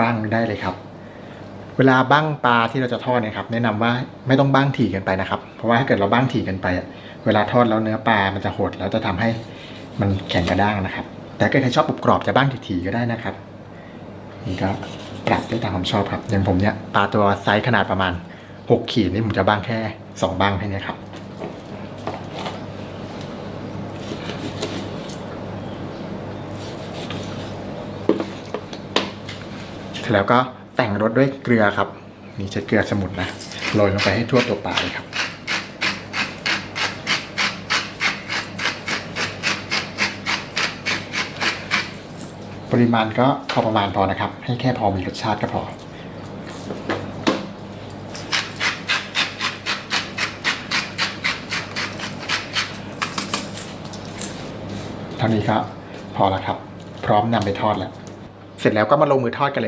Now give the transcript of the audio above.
บ้างได้เลยครับ เวลาบ้างปลาที่เราจะทอดเนะครับ แนะนำว่าไม่ต้องบ้างถี่กันไปนะครับ เพราะว่าถ้าเกิดเราบ้างถี่กันไปอะเวลาทอดแล้วเนื้อปลามันจะหดแล้วจะทำให้มันแข็งกระด้างนะครับ แต่กิดใครชอบกรุบกรอบจะบ้างถี่ๆก็ได้นะครับนี่ก็ปรับได้ตามความชอบครับอย่างผมเนี่ยปลาตัวไซส์ขนาดประมาณ 6 ขีดนี่ผมจะบ้างแค่ 2 บ้างแค่นี้ครับ เสร็จแล้วก็แต่งรสด้วยเกลือครับนี่ใช้เกลือสมุนนะโรยลงไปให้ทั่วตัวปลาเลยครับ ปริมาณก็พอประมาณพอนะครับ ให้แค่พอมีรสชาติก็พอเท่านี้ก็พอแล้วครับ พร้อมนำไปทอดแล้ว เสร็จแล้วก็มาลงมือทอดกันเลย